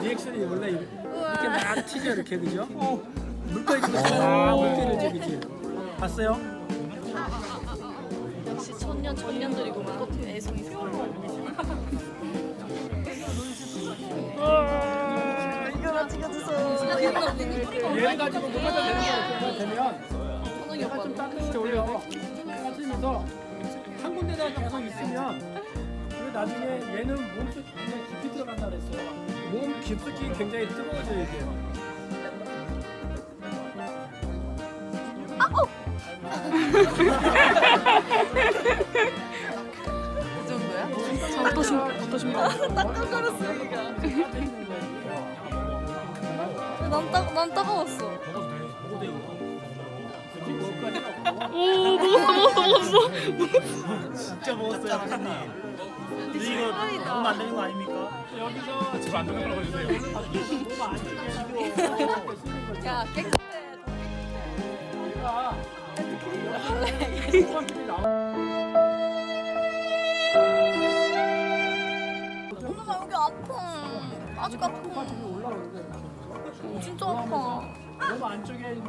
리액션이 원래 이렇게 막 튀죠 이렇게 그죠? 물거리 지금 막 물거리죠 그지? 봤어요? 역시 천년 천년들이구만. 애송이 이거 나 찍어주세요. 얘를 가지고 뭐가 되면 오빠. 좀 따뜻해 올려 따뜻해서 한 군데다 계속 있으면 그리고 나중에 얘는 몸속 굉장히 깊이 들어간다 그랬어요 몸 깊숙이 굉장히 뜨거워져야 돼요 그 정도야? 저 어떠신 어떠신가? 딱딱거렸어 여기가. 난 따, 난 따가웠어. 오 먹었어 먹었어 먹었어. 진짜 먹었어요, 하나님. 근데 이거 너무 안 되는 거 아닙니까? 여기서 지금 안 되는 걸로 해주세요. 몸안 죽게 하고 야 깨끗해. 여기서 나와 오늘 나 여기 아파. 아직 아파. 진짜 아파. 몸 안쪽에 있는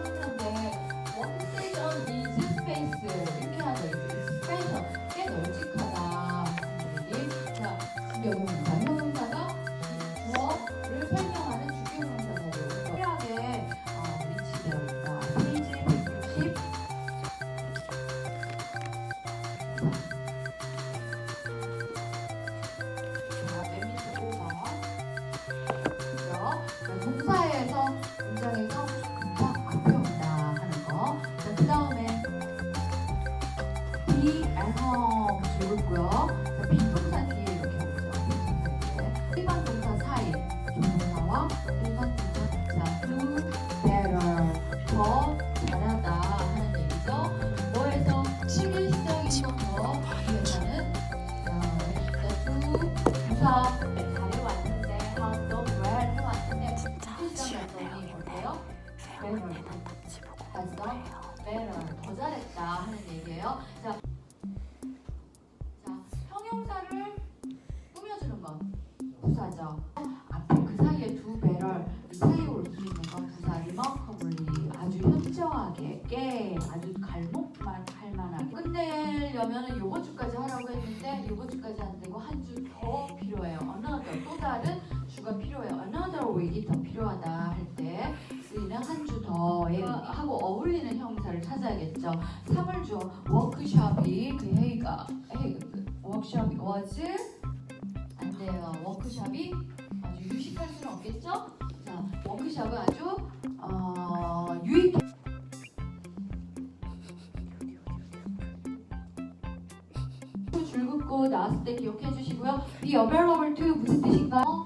자, 맨 밑에 5번. 그죠? 자, 동사에서 문장에서 금방 앞에 온다 하는 거. 자, 그 다음에 be at 즐겁고요. 자, 비동사 뒤에 이렇게 오죠. 일반 동사 사이 조동사와 일반 잘해왔는데 how the well 해왔는데 진짜 시원해요 어때요? better better 더 잘했다 하는 얘기예요 자, 자 형용사를 꾸며주는 건 부사죠 앞에 그 사이에 두 better 그 사이에 올 수 있는 건 부사 remarkably 아주 현저하게 꽤 아주 갈목만 할 만하게 끝내려면 요번 주까지 하라고 했는데 요번 주 더 필요하다 할 때 쓰이는 한 주 더에 하고 어울리는 형용사를 찾아야겠죠. 3을 줘 워크숍이 그 회의가 회의 그 워크숍이 was 안 돼요. 워크숍이 아주 유식할 수는 없겠죠. 자 워크숍은 아주 어, 유익 줄긋고 나왔을 때 기억해 주시고요. be available to 무슨 뜻인가요?